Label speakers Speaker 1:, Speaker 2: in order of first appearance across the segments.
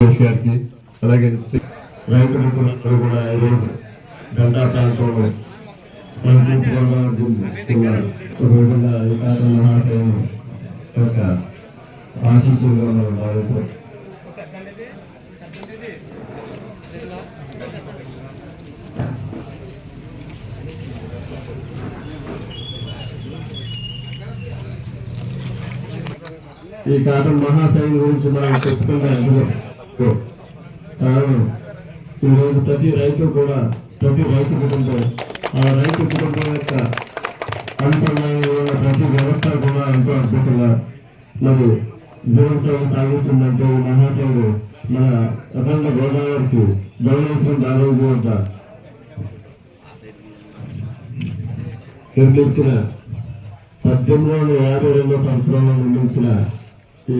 Speaker 1: సురేష్ గారికి అలాగే శ్రీ రైతు మిత్రులందరూ కూడా ఈరోజు గంటా ప్రాంతంలో మహాశయం యొక్క ఆశీస్సులుగా మనం భావిస్తూ ఈ కాటన్ మహాశయం గురించి మనం చెప్పుకుంటే కారణం ఈరోజు ప్రతి రైతు కూడా ప్రతి రైతు కుటుంబం రైతు కుటుంబం యొక్క అనుసంధానంలో ఉన్న ప్రతి వ్యవస్థ కూడా ఎంతో అద్భుతంగా మరి జీవనశైలి సాగించిందంటే ఈ మహాశయుడు మన అఖండ గోదావరికి గౌరవేశ్వరం దాదాపు అంట. నిర్మించిన పద్దెనిమిది వందల యాభై రెండో సంవత్సరంలో నిర్మించిన ఈ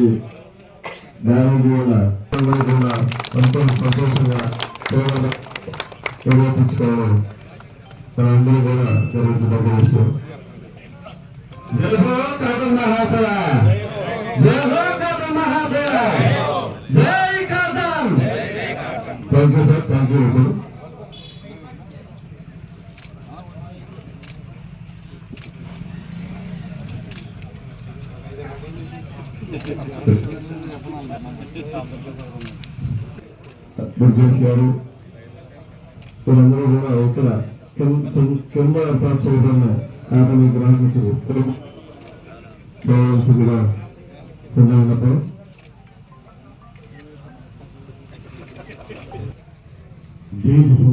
Speaker 1: బ్యారేజీ కూడా ఎంతో సంతోషంగా సేవలు మనందరూ కూడా జరుగుతున్న విషయం జై హో మహాశయ. జై హో మహాశయ. జై Cotton thank you sir thank you గారు వీళ్ళందరూ కూడా ఇక్కడ kelma artan sebetulnya akan digerakkan itu terus soal segera tentang apa Jesus